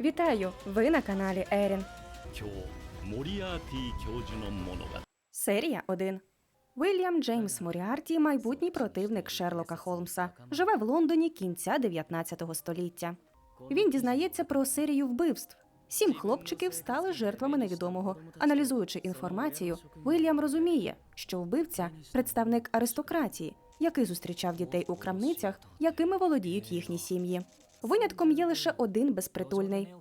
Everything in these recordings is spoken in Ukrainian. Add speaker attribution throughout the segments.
Speaker 1: Вітаю! Ви на каналі Ерін. Серія 1. Вільям Джеймс Моріарті, майбутній противник Шерлока Холмса, живе в Лондоні кінця 19 століття. Він дізнається про серію вбивств. Сім хлопчиків стали жертвами невідомого. Аналізуючи інформацію, Вільям розуміє, що вбивця представник аристократії, який зустрічав дітей у крамницях, якими володіють їхні сім'ї. Винятком є лише один безпритульний.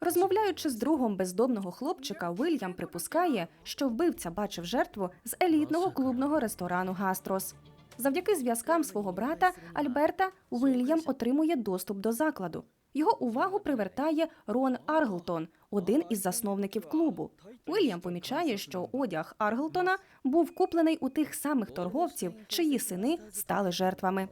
Speaker 1: Розмовляючи з другом бездомного хлопчика, Вильям припускає, що вбивця бачив жертву з елітного клубного ресторану Гастрос. Завдяки зв'язкам свого брата Альберта Вильям отримує доступ до закладу. Його увагу привертає Рон Арглтон, один із засновників клубу. Вильям помічає, що одяг Арглтона був куплений у тих самих торговців, чиї сини стали жертвами.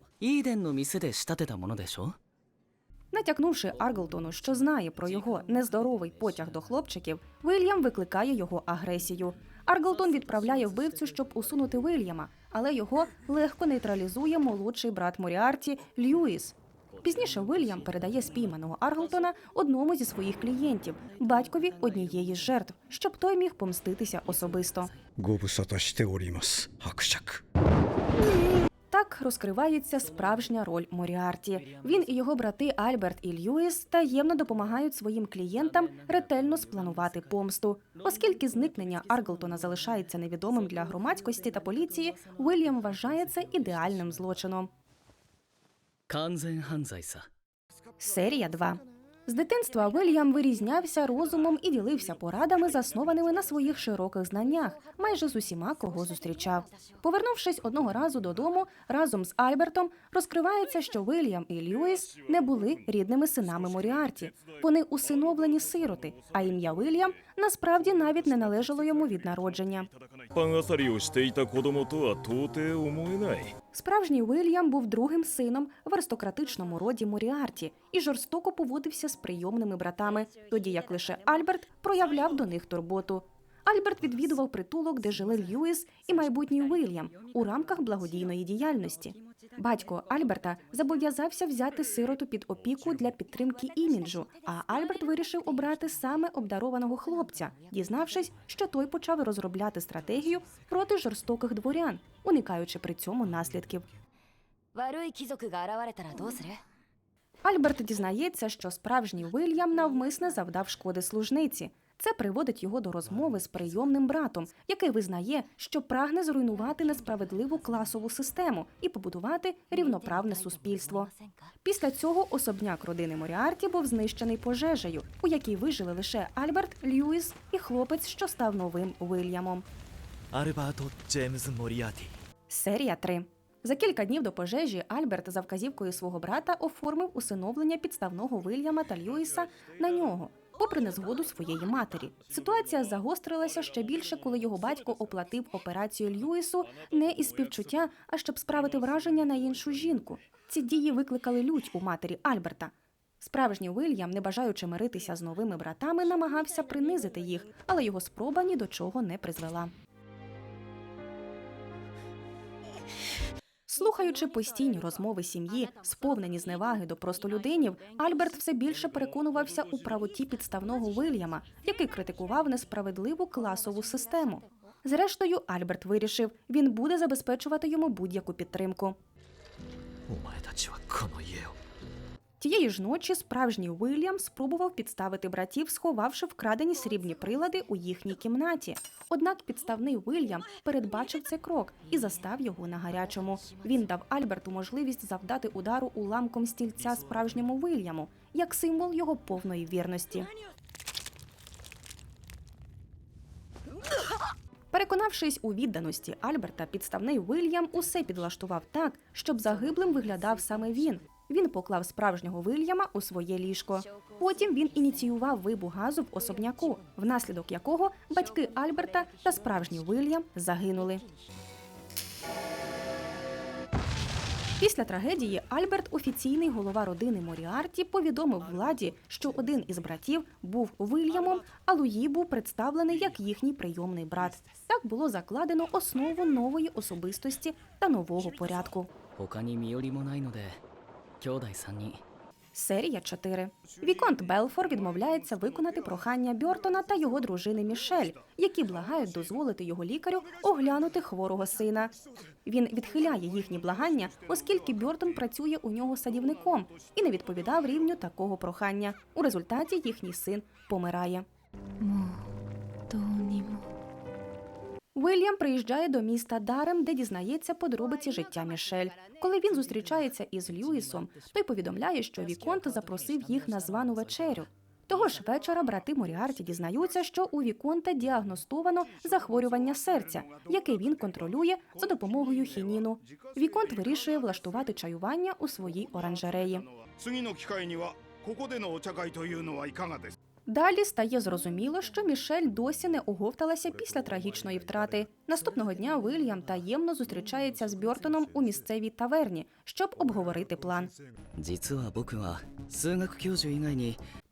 Speaker 1: Натякнувши Арглтону, що знає про його нездоровий потяг до хлопчиків, Вильям викликає його агресію. Арглтон відправляє вбивцю, щоб усунути Вильяма, але його легко нейтралізує молодший брат Моріарті Льюіс. Пізніше Вильям передає спійманого Арглтона одному зі своїх клієнтів, батькові однієї з жертв, щоб той міг помститися особисто.
Speaker 2: ご
Speaker 1: розкривається справжня роль Моріарті. Він і його брати Альберт і Льюіс таємно допомагають своїм клієнтам ретельно спланувати помсту. Оскільки зникнення Арглтона залишається невідомим для громадськості та поліції, Уільям вважає це ідеальним злочином. Серія 2. З дитинства Вільям вирізнявся розумом і ділився порадами, заснованими на своїх широких знаннях, майже з усіма, кого зустрічав. Повернувшись одного разу додому, разом з Альбертом розкривається, що Вільям і Льюіс не були рідними синами Моріарті. Вони усиновлені сироти, а ім'я Вільям насправді навіть не належало йому від народження. Справжній Вільям був другим сином в аристократичному роді Моріарті – і жорстоко поводився з прийомними братами, тоді як лише Альберт проявляв до них турботу. Альберт відвідував притулок, де жили Льюіс і майбутній Уильям у рамках благодійної діяльності. Батько Альберта зобов'язався взяти сироту під опіку для підтримки іміджу, а Альберт вирішив обрати саме обдарованого хлопця, дізнавшись, що той почав розробляти стратегію проти жорстоких дворян, уникаючи при цьому наслідків. Альберт дізнається, що справжній Вильям навмисне завдав шкоди служниці. Це приводить його до розмови з прийомним братом, який визнає, що прагне зруйнувати несправедливу класову систему і побудувати рівноправне суспільство. Після цього особняк родини Моріарті був знищений пожежею, у якій вижили лише Альберт, Льюіс і хлопець, що став новим Вильямом.
Speaker 3: Арибато Джеймс Моріарті.
Speaker 1: Серія 3 за кілька днів до пожежі Альберт за вказівкою свого брата оформив усиновлення підставного Вильяма та Льюіса на нього, попри незгоду своєї матері. Ситуація загострилася ще більше, коли його батько оплатив операцію Льюісу не із співчуття, а щоб справити враження на іншу жінку. Ці дії викликали лють у матері Альберта. Справжній Вильям, не бажаючи миритися з новими братами, намагався принизити їх, але його спроба ні до чого не призвела. Слухаючи постійні розмови сім'ї, сповнені зневаги до простолюдинів, Альберт все більше переконувався у правоті підставного Вильяма, який критикував несправедливу класову систему. Зрештою, Альберт вирішив, він буде забезпечувати йому будь-яку підтримку. Тієї ж ночі справжній Уильям спробував підставити братів, сховавши вкрадені срібні прилади у їхній кімнаті. Однак підставний Уильям передбачив цей крок і застав його на гарячому. Він дав Альберту можливість завдати удару уламком стільця справжньому Уильяму, як символ його повної вірності. Переконавшись у відданості Альберта, підставний Вильям усе підлаштував так, щоб загиблим виглядав саме він. Він поклав справжнього Вильяма у своє ліжко. Потім він ініціював вибух газу в особняку, внаслідок якого батьки Альберта та справжній Вильям загинули. Після трагедії Альберт, офіційний голова родини Моріарті, повідомив владі, що один із братів був Вильямом, а Луї був представлений як їхній прийомний брат. Так було закладено основу нової особистості та нового порядку.
Speaker 4: 他に身寄りもないので兄弟3人
Speaker 1: Серія 4. Віконт Белфор відмовляється виконати прохання Бьортона та його дружини Мішель, які благають дозволити його лікарю оглянути хворого сина. Він відхиляє їхні благання, оскільки Бьортон працює у нього садівником і не відповідав рівню такого прохання. У результаті їхній син помирає.
Speaker 5: もうどうにも
Speaker 1: Уильям приїжджає до міста Дарем, де дізнається подробиці життя Мішель. Коли він зустрічається із Льюісом, той повідомляє, що Віконт запросив їх на звану вечерю. Того ж вечора брати Моріарті дізнаються, що у Віконта діагностовано захворювання серця, яке він контролює за допомогою хініну. Віконт вирішує влаштувати чаювання у своїй оранжереї. Далі стає зрозуміло, що Мішель досі не оговталася після трагічної втрати. Наступного дня Вильям таємно зустрічається з Бьортоном у місцевій таверні, щоб обговорити план.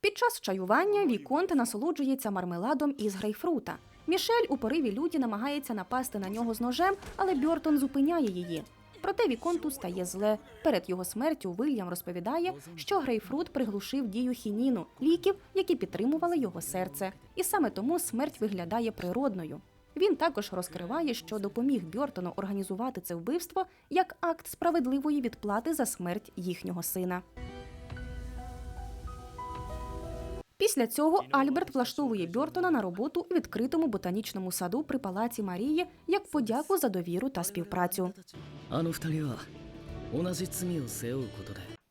Speaker 1: Під час чаювання Віконт насолоджується мармеладом із грейпфрута. Мішель у пориві люті намагається напасти на нього з ножем, але Бьортон зупиняє її. Проте Віконту стає зле. Перед його смертю Вильям розповідає, що Грейфрут приглушив дію хініну, ліків, які підтримували його серце. І саме тому смерть виглядає природною. Він також розкриває, що допоміг Бьортону організувати це вбивство як акт справедливої відплати за смерть їхнього сина. Після цього Альберт влаштовує Бьортона на роботу у відкритому ботанічному саду при палаці Марії як подяку за довіру та співпрацю.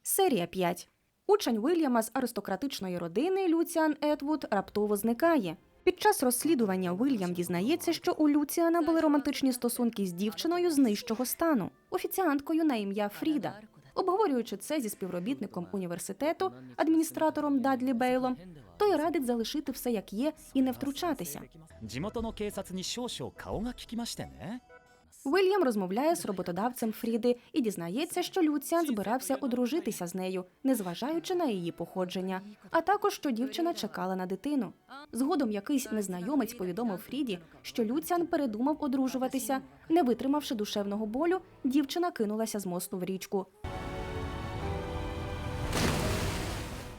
Speaker 1: Серія 5. Учень Вільяма з аристократичної родини Люціан Етвуд раптово зникає. Під час розслідування Вільям дізнається, що у Люціана були романтичні стосунки з дівчиною з нижчого стану, офіціанткою на ім'я Фріда. Обговорюючи це зі співробітником університету, адміністратором Дадлі Бейлом, той радить залишити все як є і не втручатися. Вільям розмовляє з роботодавцем Фріди і дізнається, що Люціан збирався одружитися з нею, незважаючи на її походження, а також що дівчина чекала на дитину. Згодом якийсь незнайомець повідомив Фріді, що Люціан передумав одружуватися. Не витримавши душевного болю, дівчина кинулася з мосту в річку.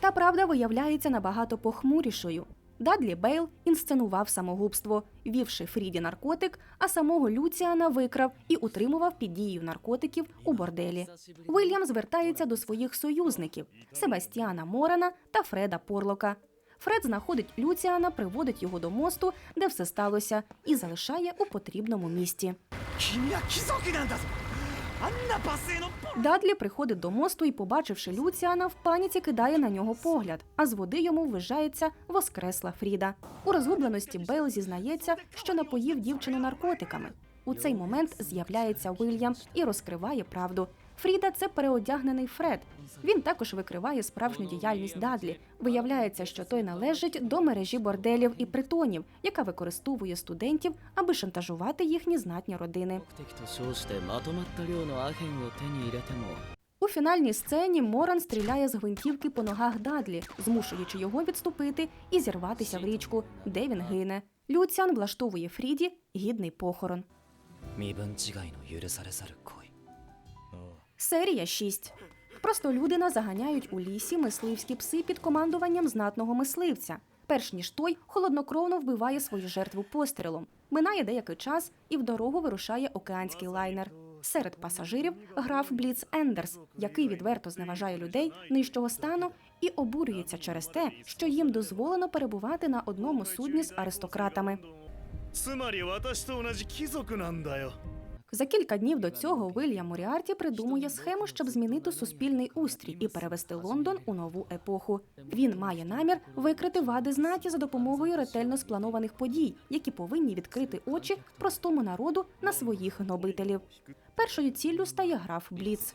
Speaker 1: Та правда виявляється набагато похмурішою. Дадлі Бейл інсценував самогубство, вівши Фріді наркотик, а самого Люціана викрав і утримував під дією наркотиків у борделі. Вильям звертається до своїх союзників Себастьяна Морана та Фреда Порлока. Фред знаходить Люціана, приводить його до мосту, де все сталося, і залишає у потрібному місці. Дадлі приходить до мосту і, побачивши Люціана, в паніці кидає на нього погляд, а з води йому ввижається воскресла Фріда. У розгубленості Бейл зізнається, що напоїв дівчину наркотиками. У цей момент з'являється Вильям і розкриває правду. Фріда це переодягнений Фред. Він також викриває справжню діяльність Дадлі. Виявляється, що той належить до мережі борделів і притонів, яка використовує студентів, аби шантажувати їхні знатні родини. У фінальній сцені Моран стріляє з гвинтівки по ногах Дадлі, змушуючи його відступити і зірватися в річку, де він гине. Люціан влаштовує Фріді гідний похорон. Серія 6. Простолюдина заганяють у лісі мисливські пси під командуванням знатного мисливця. Перш ніж той холоднокровно вбиває свою жертву пострілом. Минає деякий час, і в дорогу вирушає океанський лайнер. Серед пасажирів граф Бліц Ендерс, який відверто зневажає людей нижчого стану і обурюється через те, що їм дозволено перебувати на одному судні з аристократами. За кілька днів до цього Вильям Моріарті придумує схему, щоб змінити суспільний устрій і перевести Лондон у нову епоху. Він має намір викрити вади знаті за допомогою ретельно спланованих подій, які повинні відкрити очі простому народу на своїх гнобителів. Першою ціллю стає граф Бліц.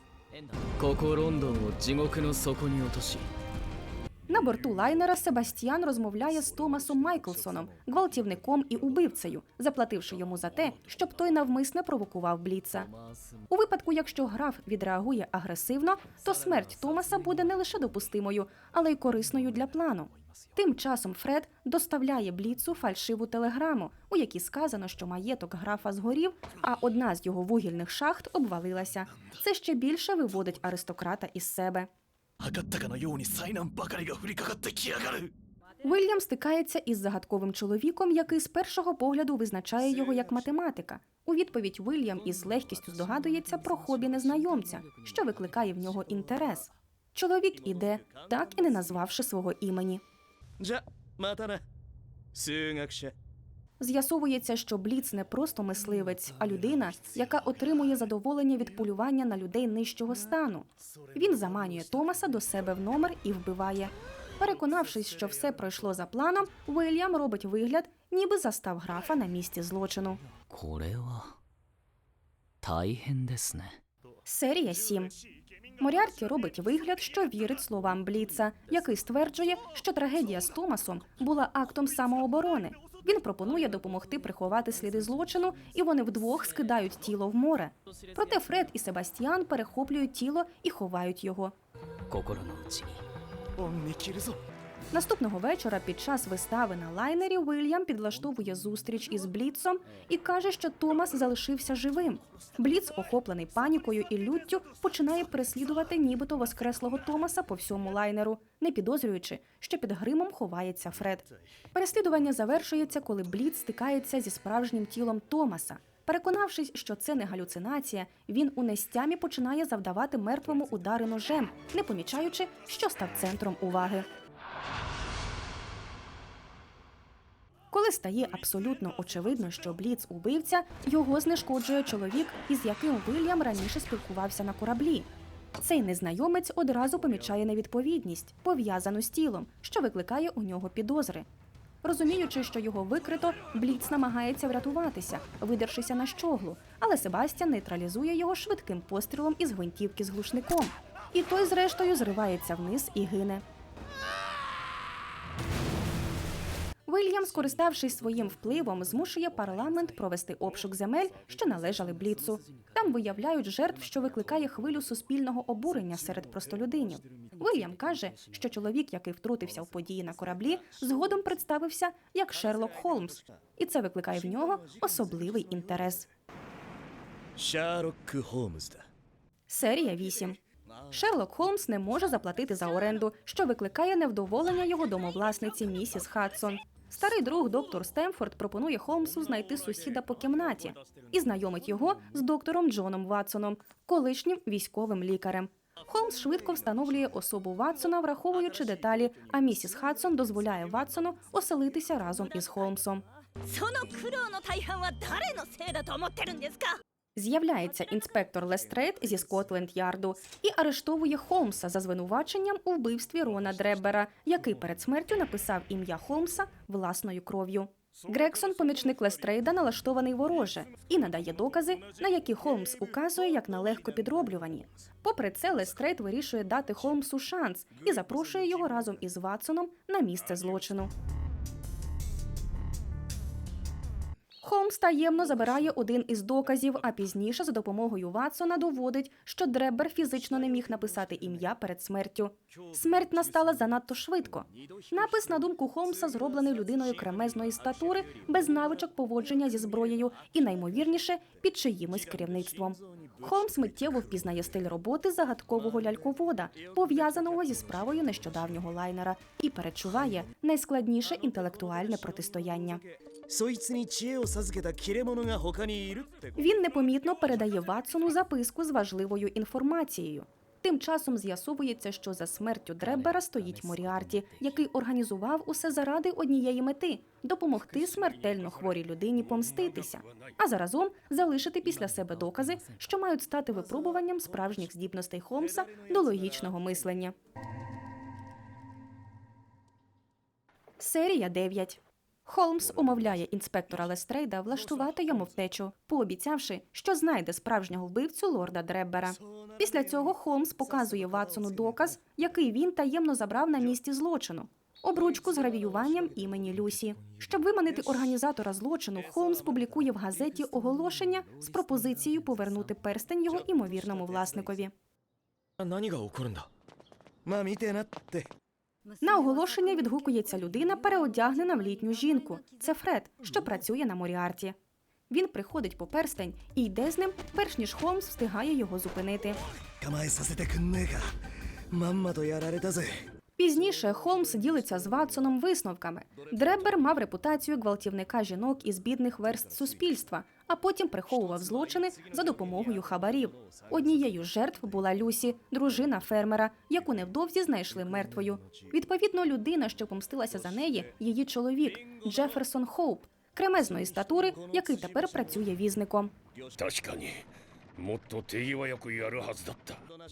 Speaker 1: На борту лайнера Себастьян розмовляє з Томасом Майклсоном, гвалтівником і убивцею, заплативши йому за те, щоб той навмисне провокував Бліца. У випадку, якщо граф відреагує агресивно, то смерть Томаса буде не лише допустимою, але й корисною для плану. Тим часом Фред доставляє Бліцу фальшиву телеграму, у якій сказано, що маєток графа згорів, а одна з його вугільних шахт обвалилася. Це ще більше виводить аристократа із себе.
Speaker 3: 測ったかのように災難ばかりが降りかかってきやがる
Speaker 1: Вільям стикається із загадковим чоловіком, який з першого погляду визначає його як математика. У відповідь Вільям із легкістю здогадується про хобі незнайомця, що викликає в нього інтерес. Чоловік іде, так і не назвавши свого імені.
Speaker 3: じゃまたな数学者
Speaker 1: З'ясовується, що бліц не просто мисливець, а людина, яка отримує задоволення від полювання на людей нижчого стану. Він заманює Томаса до себе в номер і вбиває. Переконавшись, що все пройшло за планом, Уильям робить вигляд, ніби застав графа на місці злочину. Серія 7. Моріарті робить вигляд, що вірить словам Бліца, який стверджує, що трагедія з Томасом була актом самооборони. Він пропонує допомогти приховати сліди злочину, і вони вдвох скидають тіло в море. Проте Фред і Себастьян перехоплюють тіло і ховають його. Наступного вечора під час вистави на лайнері Вільям підлаштовує зустріч із Бліцом і каже, що Томас залишився живим. Бліц, охоплений панікою і люттю, починає переслідувати нібито воскреслого Томаса по всьому лайнеру, не підозрюючи, що під гримом ховається Фред. Переслідування завершується, коли Бліц стикається зі справжнім тілом Томаса. Переконавшись, що це не галюцинація, він у нестямі починає завдавати мертвому удари ножем, не помічаючи, що став центром уваги. Коли стає абсолютно очевидно, що Бліц убивця, його знешкоджує чоловік, із яким Вильям раніше спілкувався на кораблі. Цей незнайомець одразу помічає невідповідність, пов'язану з тілом, що викликає у нього підозри. Розуміючи, що його викрито, Бліц намагається врятуватися, видершися на щоглу, але Себастьян нейтралізує його швидким пострілом із гвинтівки з глушником. І той, зрештою, зривається вниз і гине. Вільям, скориставшись своїм впливом, змушує парламент провести обшук земель, що належали бліцу. Там виявляють жертв, що викликає хвилю суспільного обурення серед простолюдинів. Вільям каже, що чоловік, який втрутився в події на кораблі, згодом представився як Шерлок Холмс, і це викликає в нього особливий інтерес.
Speaker 3: Шарок Холмс.
Speaker 1: Серія 8. Шерлок Холмс не може заплатити за оренду, що викликає невдоволення його домовласниці місіс Хадсон. Старий друг доктор Стемфорд пропонує Холмсу знайти сусіда по кімнаті і знайомить його з доктором Джоном Ватсоном, колишнім військовим лікарем. Холмс швидко встановлює особу Ватсона, враховуючи деталі, а місіс Хадсон дозволяє Ватсону оселитися разом із Холмсом. З'являється інспектор Лестрейд зі Скотленд Ярду і арештовує Холмса за звинуваченням у вбивстві Рона Дребера, який перед смертю написав ім'я Холмса власною кров'ю. Грексон, помічник Лестрейда, налаштований вороже і надає докази, на які Холмс указує як на легко підроблювані. Попри це, Лестрейд вирішує дати Холмсу шанс і запрошує його разом із Ватсоном на місце злочину. Холмс таємно забирає один із доказів, а пізніше за допомогою Ватсона доводить, що Дребер фізично не міг написати ім'я перед смертю. Смерть настала занадто швидко. Напис, на думку Холмса, зроблений людиною кремезної статури, без навичок поводження зі зброєю і, наймовірніше, під чиїмось керівництвом. Холмс миттєво впізнає стиль роботи загадкового ляльковода, пов'язаного зі справою нещодавнього лайнера, і перечуває найскладніше інтелектуальне протистояння. Він непомітно передає Ватсону записку з важливою інформацією. Тим часом з'ясовується, що за смертю Дребера стоїть Моріарті, який організував усе заради однієї мети допомогти смертельно хворій людині помститися, а заразом залишити після себе докази, що мають стати випробуванням справжніх здібностей Холмса до логічного мислення. Серія 9 Холмс умовляє інспектора Лестрейда влаштувати йому втечу, пообіцявши, що знайде справжнього вбивцю лорда Дреббера. Після цього Холмс показує Ватсону доказ, який він таємно забрав на місці злочину. Обручку з гравіюванням імені Люсі. Щоб виманити організатора злочину, Холмс публікує в газеті оголошення з пропозицією повернути перстень його імовірному власникові. На оголошення відгукується людина, переодягнена в літню жінку. Це Фред, що працює на Моріарті. Він приходить по перстень і йде з ним, перш ніж Холмс встигає його зупинити.
Speaker 3: Камайсасетекника мама то я раретази.
Speaker 1: Пізніше Холмс ділиться з Ватсоном висновками. Дреббер мав репутацію гвалтівника жінок із бідних верст суспільства, а потім приховував злочини за допомогою хабарів. Однією з жертв була Люсі, дружина фермера, яку невдовзі знайшли мертвою. Відповідно, людина, що помстилася за неї, її чоловік Джеферсон Хоуп, кремезної статури, який тепер працює візником.
Speaker 6: 確か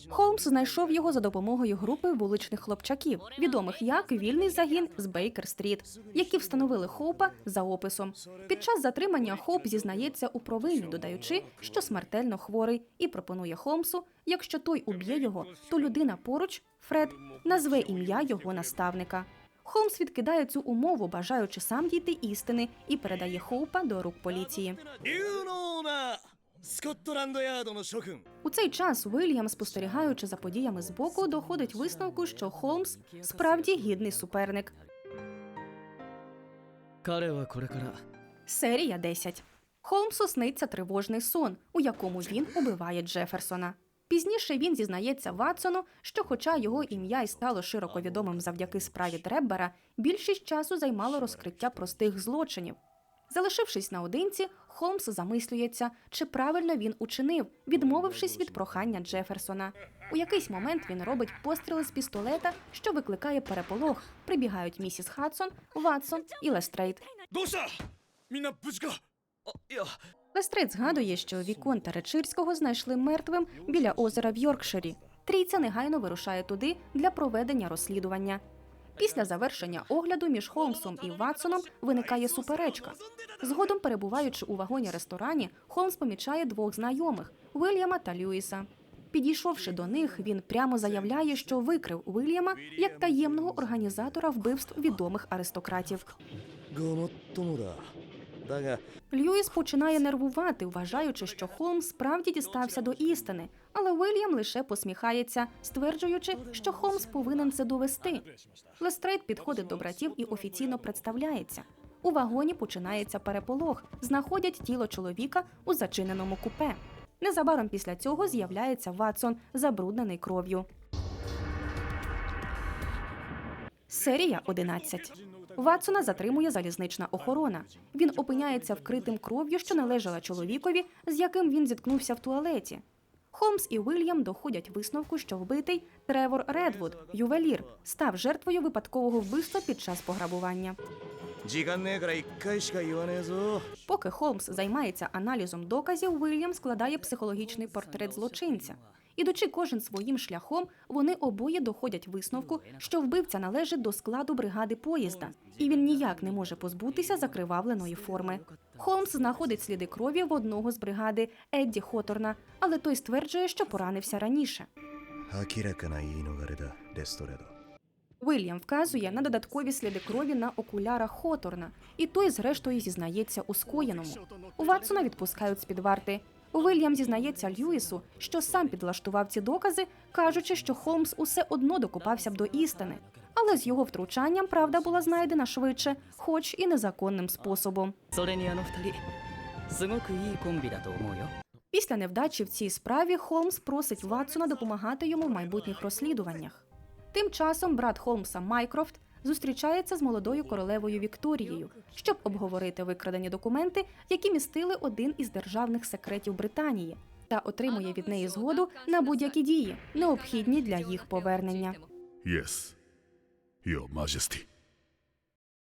Speaker 1: Холмс знайшов його за допомогою групи вуличних хлопчаків, відомих як вільний загін з Бейкер-стріт, які встановили Хоупа за описом. Під час затримання Хоуп зізнається у провині, додаючи, що смертельно хворий, і пропонує Холмсу, якщо той уб'є його, то людина поруч, Фред, назве ім'я його наставника. Холмс відкидає цю умову, бажаючи сам дійти істини, і передає Хоупа до рук поліції. У цей час Уильям, спостерігаючи за подіями збоку, доходить висновку, що Холмс справді гідний суперник.
Speaker 4: Карева корекара.
Speaker 1: Серія 10. Холмсу сниться тривожний сон, у якому він убиває Джеферсона. Пізніше він зізнається Ватсону, що, хоча його ім'я й стало широко відомим завдяки справі Дреббера, більшість часу займало розкриття простих злочинів. Залишившись наодинці, Холмс замислюється, чи правильно він учинив, відмовившись від прохання Джеферсона. У якийсь момент він робить постріли з пістолета, що викликає переполох. Прибігають місіс Хадсон, Ватсон і Лестрейд. Лестрейд згадує, що віконта Речирського знайшли мертвим біля озера в Йоркширі. Трійця негайно вирушає туди для проведення розслідування. Після завершення огляду між Холмсом і Ватсоном виникає суперечка. Згодом, перебуваючи у вагоні ресторані, Холмс помічає двох знайомих Вильяма та Люїса. Підійшовши до них, він прямо заявляє, що викрив Вильяма як таємного організатора вбивств відомих аристократів. Люїс починає нервувати, вважаючи, що Холмс справді дістався до істини, але Вильям лише посміхається, стверджуючи, що Холмс повинен це довести. Лестрейд підходить до братів і офіційно представляється. У вагоні починається переполох, знаходять тіло чоловіка у зачиненому купе. Незабаром після цього з'являється Ватсон, забруднений кров'ю. Серія 11. Ватсона затримує залізнична охорона. Він опиняється вкритим кров'ю, що належала чоловікові, з яким він зіткнувся в туалеті. Холмс і уільям доходять висновку, що вбитий Тревор Редвуд, ювелір, став жертвою випадкового вбивства під час пограбування. Поки Холмс займається аналізом доказів, уільям складає психологічний портрет злочинця. Ідучи кожен своїм шляхом, вони обоє доходять висновку, що вбивця належить до складу бригади поїзда, і він ніяк не може позбутися закривавленої форми. Холмс знаходить сліди крові в одного з бригади Едді Хоторна, але той стверджує, що поранився раніше. Вільям вказує на додаткові сліди крові на окулярах Хоторна, і той, зрештою, зізнається у скоєному. У Ватсона відпускають з під варти. Вільям зізнається Льюісу, що сам підлаштував ці докази, кажучи, що Холмс усе одно докопався б до істини. Але з його втручанням правда була знайдена швидше, хоч і незаконним способом. Після невдачі в цій справі Холмс просить Ватсона допомагати йому в майбутніх розслідуваннях. Тим часом брат Холмса Майкрофт зустрічається з молодою королевою Вікторією, щоб обговорити викрадені документи, які містили один із державних секретів Британії, та отримує від неї згоду на будь-які дії, необхідні для їх повернення.
Speaker 7: Yes Your Majesty